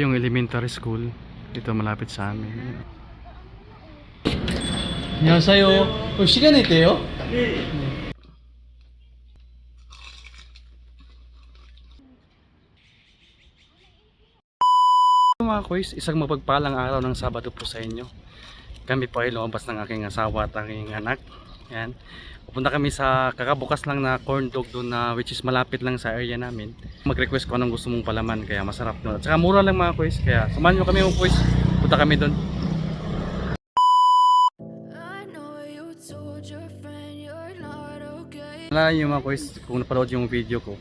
Yung elementary school, dito malapit sa amin. 안녕하세요. 어, 시간이 돼요? Mga kuys, isang mapagpalang araw ng Sabado po sa inyo. Kami po ay lumabas ng aking asawa at aking anak. yan. Pupunta kami sa kakabukas lang na corn dog doon na which is malapit lang sa area namin. Mag-request ko anong gusto mong palaman kaya masarap doon. At saka mura lang mga kuys kaya samahan nyo kami mga kuys. Punta kami doon. Wala yung mga kuys kung napanood yung video ko.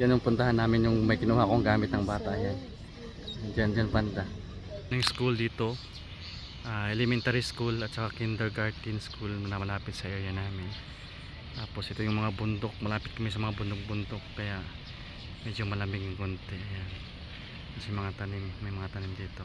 Yan yung puntahan namin yung may kinuha kong gamit ng bata yan. Diyan, diyan banda. Yung school dito, ah, elementary school at saka kindergarten school na malapit sa area namin. Tapos ito yung mga bundok, malapit kami sa mga bundok-bundok kaya medyo malamig yung konti. Ayan. Kasi mga tanim, may mga tanim dito.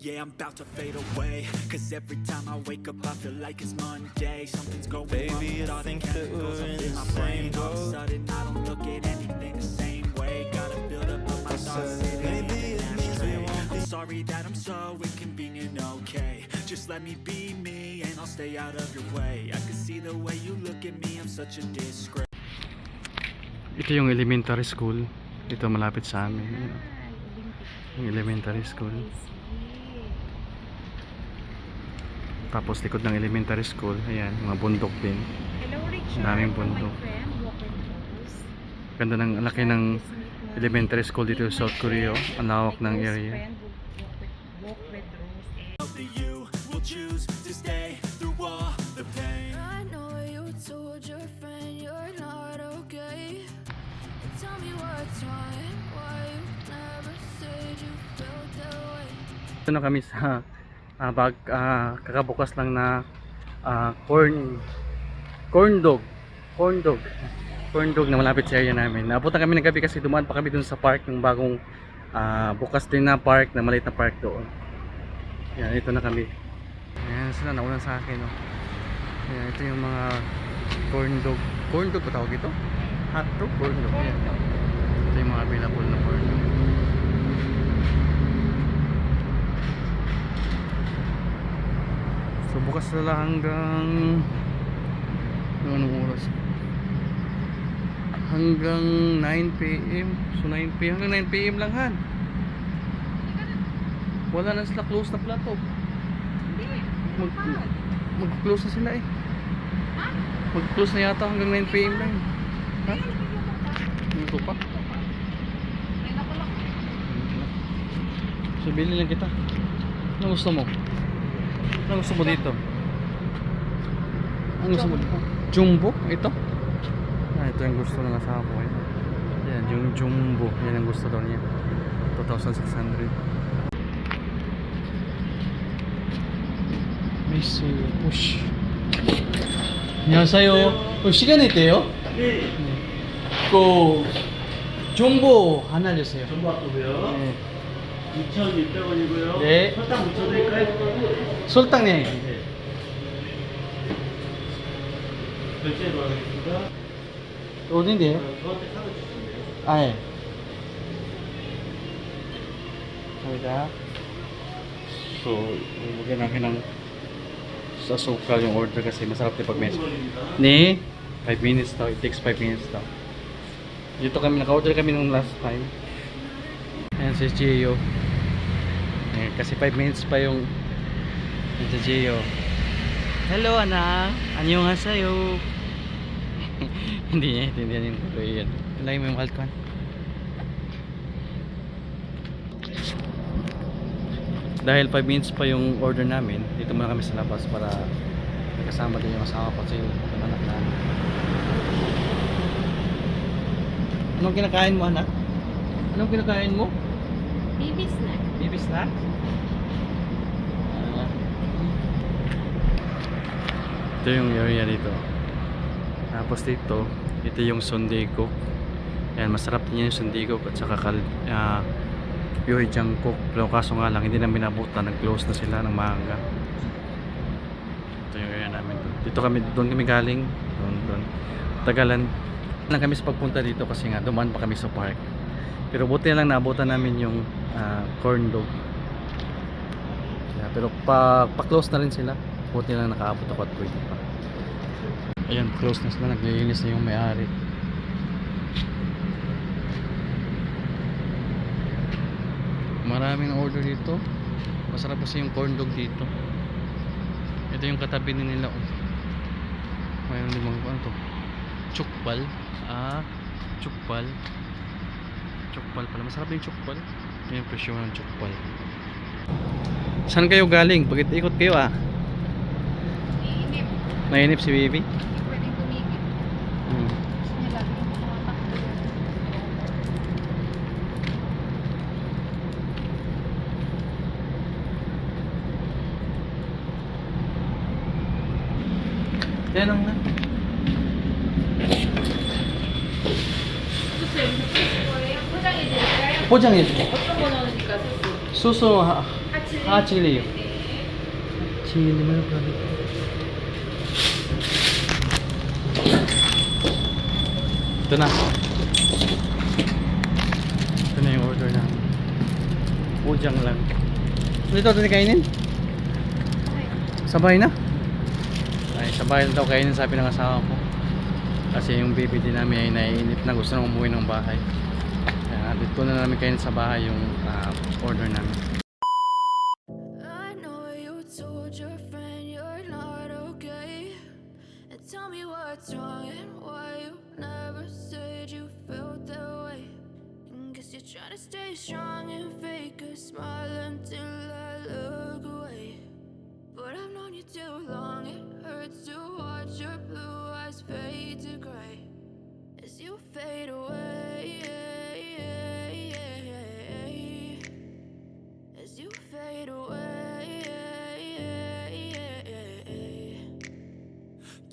Yeah, I'm about to fade away. Cause every time I wake up I feel like it's Monday. Something's going Baby, wrong I with all the think that chemicals we're up in in my the brain. Same All of a sudden I don't look at anything the same way. Gotta build up of my thoughts said, sitting maybe it an means we won't I'm sorry that I'm so inconvenient, okay. Just let me be me and I'll stay out of your way. I can see the way you look at me, I'm such a disgrace. Ito yung elementary school. Dito malapit sa amin. Yung elementary school. Tapos likod ng elementary school, ayan, mga bundok din. Hello, Richard. Ang daming bundok. Ganda ng laki ng elementary school dito sa South Korea. oh. Ang lawak ng area. Ito na kami sa ah, bag, ah, kakabukas lang na ah, corn corn dog. Corn dog. Corn dog na malapit sa area namin. Napunta kami ng gabi kasi dumaan pa kami dun sa park ng bagong ah, bukas din na park, na maliit na park doon. Yan, ito na kami. Ayan, sila nauna sa akin. Oh. Ayan, ito yung mga corn dog. Corn dog ba tawag ito? Hot dog? Corn dog. Ayan. Ito yung mga available na corn dog. Bukas sila hanggang yung anong oras? Hanggang 9 p.m. So 9 p.m. hanggang 9 p.m. lang han. Wala na sila close na plato. Mag mag-close na sila eh. Mag-close na yata hanggang 9 p.m. lang. Ha? Ito pa. So bili lang kita. Ano gusto mo? Ano gusto mo dito? Ano gusto mo dito? Jumbo? Ito? Ah, ito yung gusto ng asawa ko. Yan. Yan, yung jumbo. Yan ang gusto daw niya. 2,600. 미스 push. 안녕하세요. 어, 시간이 돼요? 네. 그 정보 하나 주세요. 전부 합도고요. 네. 2,600원이고요. 네. 설탕 묻혀드릴까요? 솔당네. 네. 결제로 하겠습니다. 어딘데요? 저한테 카드 주시면 돼요. 아 예. 감사합니다. So, bigyan namin ng sa sukal yung order kasi masarap din pag may 걸립니다. Ni? 5 minutes daw. It takes 5 minutes daw. Dito kami, naka-order kami nung last time. Ayan si Gio. Ayan, kasi 5 minutes pa yung si Gio. Hello anak! Annyeonghaseyo! Hindi niya intindihan yung Korean. Lagi mo yung ko. Dahil 5 minutes pa yung order namin, dito muna kami sa labas para kasama din yung asawa ko sa yung anak namin. Anong kinakain mo anak? Anong kinakain mo? Baby snack. Baby snack? Ah. ito yung area dito. Tapos dito, ito yung Sundae Cook. Yan, masarap din yung Sundae Cook at saka kal, uh, Pyoy Jangkok. Pero kaso nga lang, hindi na minabutan. Nag-close na sila ng maaga. Ito yung area namin. Dito kami, doon kami galing. Doon, doon. Tagalan lang kami sa pagpunta dito kasi nga dumaan pa kami sa park. Pero buti lang naabutan namin yung ah, corn dog. Yeah, pero pa, pa-close na rin sila. Buti lang nakaabot ako at pwede pa. Ayan, close na sila. Naglilinis na yung may-ari. Maraming order dito. Masarap kasi yung corn dog dito. Ito yung katabi ni nila. Oh. Mayroon mga ano to? Chukbal. Ah, chukbal. Chukbal pala. Masarap yung chukbal. Yan yung presyo ng chukbal. Saan kayo galing? Pagit ikot kayo ah. Iinip. Nainip si Baby. Hmm. Yan ang 포장해 줘. 어떤 거 넣으니까 소스? 소스 하, 하칠리? 하칠리요. 칠리만 그러면. Ito na. Ito na yung order namin. Pujang lang. Dito ito kainin? Sabay na? Ay, sabay na daw kainin sabi ng asawa ko. Kasi yung baby din namin ay naiinip na gusto nang umuwi ng bahay. Kaya dito na namin kainin sa bahay yung ah, order namin. Tell me what's wrong why you never said you felt that way. And guess you're trying to stay strong and fake a smile until I look away. But I've known you too long, it hurts to watch your blue eyes fade to gray as you fade away.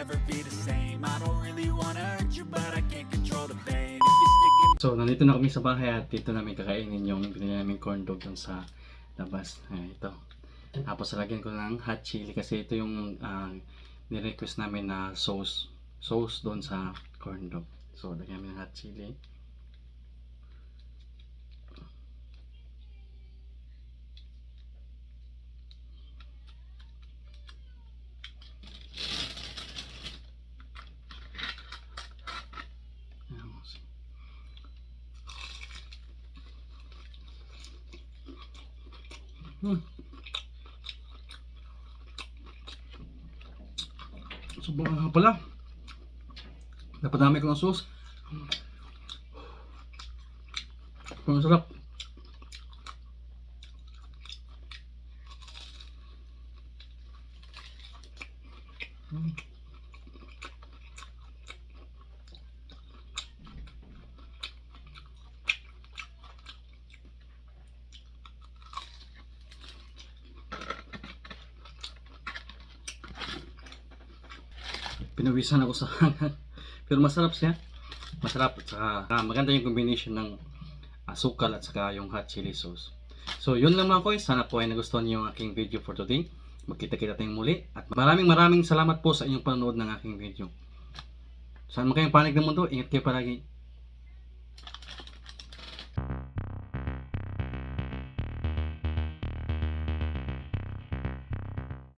never be the same I don't really wanna hurt you but I can't control the pain So, nandito na kami sa bahay at dito namin kakainin yung binili namin corn dog dun sa labas. Ayan, ito. Tapos, lagyan ko ng hot chili kasi ito yung ah, nirequest namin na sauce. Sauce doon sa corn dog. So, lagyan namin ng hot chili. Ayan, Hmm. Sobrang nga pala. Napadami ko ng sauce. Ang sarap. Pinawisan ako sa Pero masarap siya. Masarap at saka ah, maganda yung combination ng asukal at saka yung hot chili sauce. So yun lang mga koy. Sana po ay nagustuhan niyo yung aking video for today. Magkita-kita tayong muli. At maraming maraming salamat po sa inyong panonood ng aking video. Saan mo kayong panig ng mundo, ingat kayo palagi.